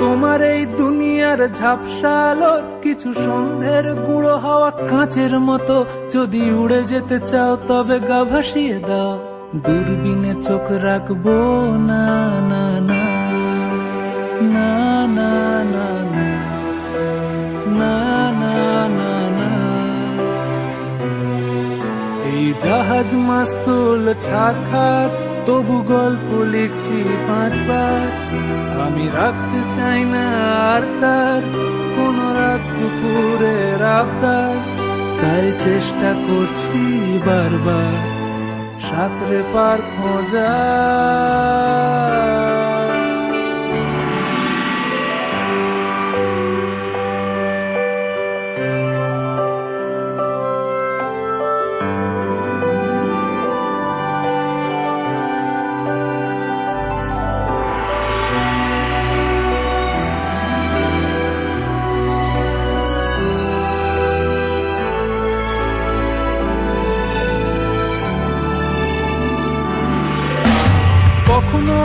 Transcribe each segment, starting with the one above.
তোমার এই দুনিয়ার ঝাপসা আলোর কিছু সন্ধ্যের গুঁড়ো হাওয়া কাঁচের মতো। যদি উড়ে যেতে চাও, তবে গা ভাসিয়ে দাও। দূরবীনে চোখ রাখব, না না না না না না না না না না। এই জাহাজ মাস্তুল ছাড়খাত তবু গল্প লিখছি পাঁচবার। আমি রাখতে চাই না আর তার, কোন রাত দুপুরের আবদার। তাই চেষ্টা করছি বারবার, সাঁতরে পার খোঁজা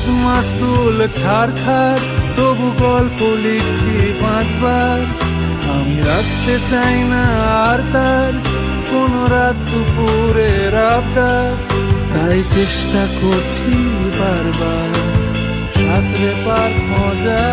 জাহাজ মাস্তুল ছাড় খার, তবু গল্প লিখছি পাঁচবার। আমি রাখতে চাই না আর তার, কোন রাত দুপুরের আবদার তাই চেষ্টা করছি বারবার সাঁতরে পার মজা।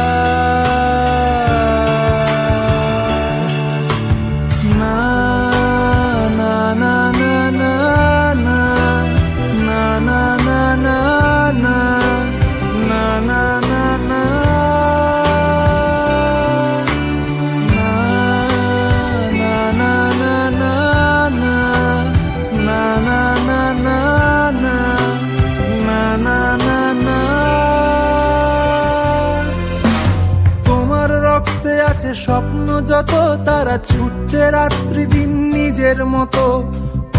আছে স্বপ্ন যত, তারা ছুটছে রাত্রি দিন নিজের মতো।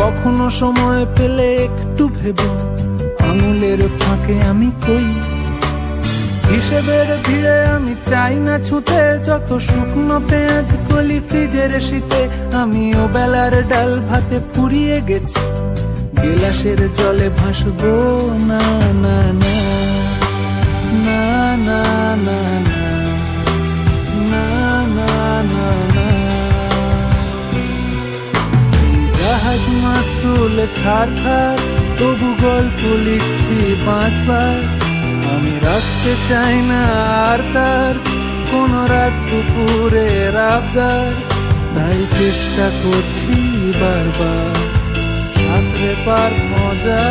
কখনো সময় পেলে একটু ভেব, আঙুলের ফাঁকে আমি কই? হিসেবের ভিড়ে আমি চাই না ছুটে, যত শুকনো পেঁয়াজ কলি ফ্রিজের শীতে আমি ও বেলার ডাল ভাতে পুড়িয়ে গেছি। গেলাসের জলে ভাসবো, না না না না না না না। মাস্তুল ছাড় খার, তবু গল্প লিখছি পাঁচবার। আমি রাখতে চাই না আর তার, কোন রাত দুপুরে রাবদার। তাই চেষ্টা করছি বারবার সাঁতরে পার মজা।